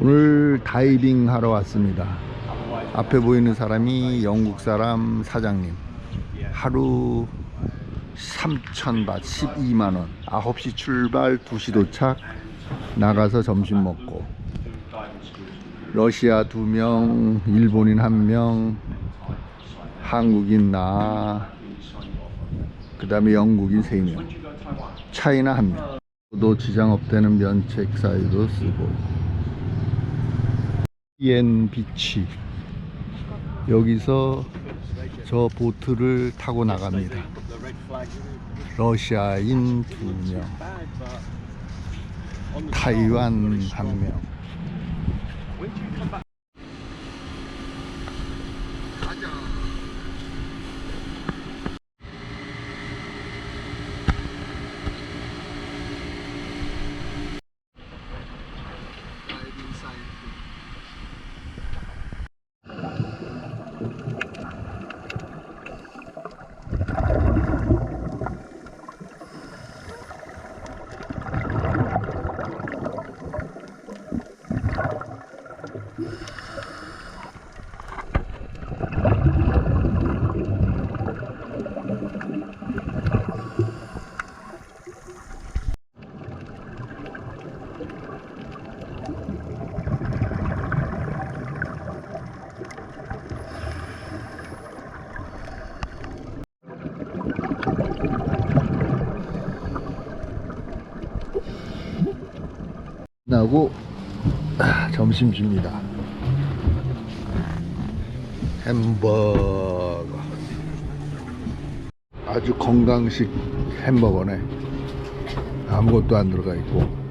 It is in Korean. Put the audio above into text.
오늘 다이빙 하러 왔습니다. 앞에 보이는 사람이 영국 사람 사장님. 하루 3,000바 12만원. 9시 출발, 2시 도착. 나가서 점심 먹고. 러시아 2명, 일본인 1명, 한국인 나, 그 다음에 영국인 3명, 차이나 1명. 도 지장 없다는 면책 사유도 쓰고. 이엔 비치. 여기서 저 보트를 타고 나갑니다. 러시아인 두 명, 타이완 한 명. 나고 아, 점심 줍니다. 햄버거. 아주 건강식 햄버거네. 아무것도 안 들어가 있고.